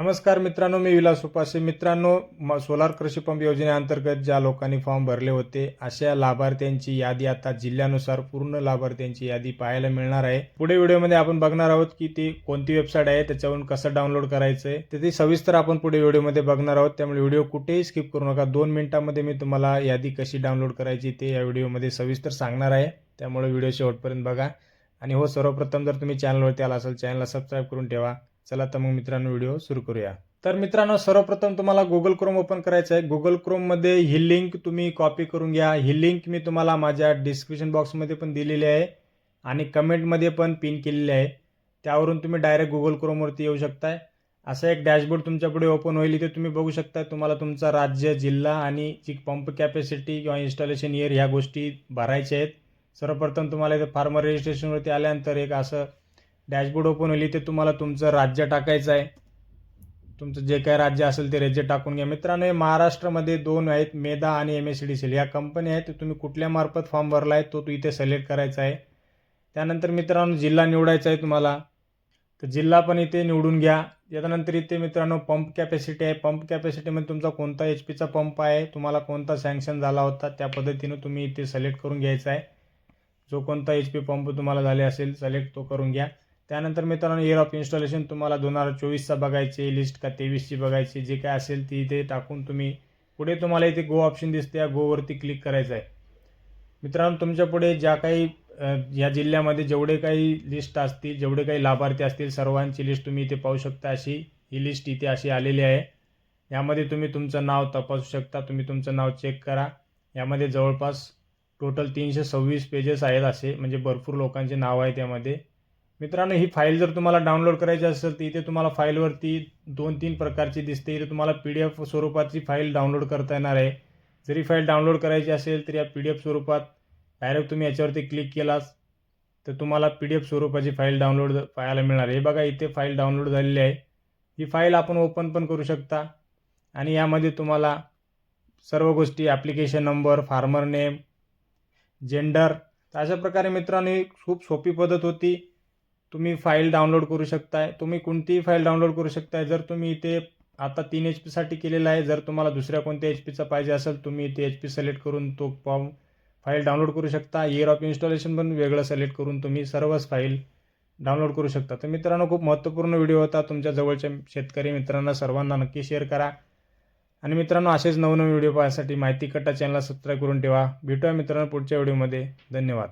नमस्कार मित्रांनो मी विलास उपासे. मित्रांनो म- सोलार कृषी पंप योजनेअंतर्गत ज्या लोकांनी फॉर्म भरले होते अशा लाभार्थ्यांची यादी आता जिल्ह्यानुसार पूर्ण लाभार्थ्यांची यादी पाहायला मिळणार आहे. पुढे व्हिडिओमध्ये आपण बघणार आहोत की ती कोणती वेबसाईट आहे त्याच्यावरून कसं डाउनलोड करायचं आहे तर ती सविस्तर आपण पुढे व्हिडिओमध्ये बघणार आहोत. त्यामुळे व्हिडिओ कुठेही स्किप करू नका. दोन मिनिटांमध्ये मी तुम्हाला यादी कशी डाउनलोड करायची ते या व्हिडिओमध्ये सविस्तर सांगणार आहे. त्यामुळे व्हिडिओ शेवटपर्यंत बघा. आणि हो सर्वप्रथम जर तुम्ही चॅनलवरती आला असाल चॅनलला सबस्क्राईब करून ठेवा. चला तर मग मित्रांनो व्हिडिओ सुरू करूया. तर मित्रांनो सर्वप्रथम तुम्हाला गुगल क्रोम ओपन करायचं आहे. गुगल क्रोममध्ये ही लिंक तुम्ही कॉपी करून घ्या. ही लिंक मी तुम्हाला माझ्या डिस्क्रिप्शन बॉक्समध्ये पण दिलेली आहे आणि कमेंटमध्ये पण पिन केलेली आहे. त्यावरून तुम्ही डायरेक्ट गुगल क्रोमवरती येऊ शकताय. असा एक डॅशबोर्ड तुमच्यापुढे ओपन होईल. इथे तुम्ही बघू शकता तुम्हाला तुमचा राज्य जिल्हा आणि जी पंप कॅपॅसिटी किंवा इन्स्टॉलेशन इयर ह्या गोष्टी भरायच्या आहेत. सर्वप्रथम तुम्हाला इथे फार्मर रजिस्ट्रेशनवरती आल्यानंतर एक असं डॅशबोर्ड ओपन होईल इथे तुम्हाला तुमचं राज्य टाकायचं आहे. तुमचं जे काही राज्य असेल ते राज्य टाकून घ्या. मित्रांनो हे महाराष्ट्रामध्ये दोन आहेत मेधा आणि एम एस सी डी सील या कंपनी आहेत तुम्ही कुठल्या मार्फत फॉर्म भरला आहे तो तू इथे सिलेक्ट करायचा आहे. त्यानंतर मित्रांनो जिल्हा निवडायचा आहे तुम्हाला. तर जिल्हा पण इथे निवडून घ्या. त्याच्यानंतर इथे मित्रांनो पंप कॅपॅसिटी आहे. पंप कॅपॅसिटीमध्ये तुमचा कोणता एच पीचा पंप आहे तुम्हाला कोणता सँक्शन झाला होता त्या पद्धतीनं तुम्ही इथे सिलेक्ट करून घ्यायचा आहे. जो कोणता एच पी पंप तुम्हाला झाले असेल सिलेक्ट तो करून घ्या. त्यानंतर मित्रांनो इयर ऑफ इन्स्टॉलेशन तुम्हाला दोन हजार चोवीसचा बघायचे लिस्ट का तेवीसची बघायची जे काय असेल ती इथे टाकून तुम्ही पुढे तुम्हाला इथे गो ऑप्शन दिसते या गोवरती क्लिक करायचं आहे. मित्रांनो तुमच्यापुढे ज्या काही या जिल्ह्यामध्ये जेवढे काही लिस्ट असतील जेवढे काही लाभार्थी असतील सर्वांची लिस्ट तुम्ही इथे पाहू शकता अशी ही लिस्ट इथे अशी आलेली आहे. यामध्ये तुम्ही तुमचं नाव तपासू शकता तुम्ही तुमचं नाव चेक करा. यामध्ये जवळपास टोटल तीनशे सव्वीस पेजेस आहेत असे म्हणजे भरपूर लोकांचे नाव आहे त्यामध्ये मित्रांनो ही फाईल जर तुम्हाला डाउनलोड करायची असेल तर इथे तुम्हाला फाईलवरती दोन तीन प्रकारची दिसते. इथे तुम्हाला पी डी एफ स्वरूपाची फाईल डाउनलोड करता येणार आहे. जरी फाईल डाउनलोड करायची असेल तर या पी डी एफ स्वरूपात डायरेक्ट तुम्ही याच्यावरती क्लिक केलास तर तुम्हाला पी डी एफ स्वरूपाची फाईल डाउनलोड पाहायला मिळणार आहे. हे बघा इथे फाईल डाउनलोड झालेली आहे. ही फाईल आपण ओपन पण करू शकता. आणि यामध्ये तुम्हाला सर्व गोष्टी application number farmer name gender तर अशा प्रकारे मित्रांनो ही खूप सोपी पद्धत होती. तुम्ही फाईल डाउनलोड करू शकताय. तुम्ही कोणतीही फाईल डाउनलोड करू शकताय. जर तुम्ही इथे आता तीन एच पीसाठी केलेला आहे जर तुम्हाला दुसऱ्या कोणत्या एच पीचा पाहिजे असेल तुम्ही इथे एच पी सिलेक्ट करून तो फॉर्म फाईल डाउनलोड करू शकता. इयर ऑफ इन्स्टॉलेशन पण वेगळं सिलेक्ट करून तुम्ही सर्वच फाईल डाउनलोड करू शकता. तर मित्रांनो खूप महत्त्वपूर्ण व्हिडिओ होता. तुमच्या जवळच्या शेतकरी मित्रांना सर्वांना नक्की शेअर करा. आणि मित्रांनो असेच नवनवीन व्हिडिओ पाहण्यासाठी माहिती कट्टा चॅनलला सबस्क्राईब करून ठेवा. भेटूया मित्रांनो पुढच्या व्हिडिओमध्ये धन्यवाद.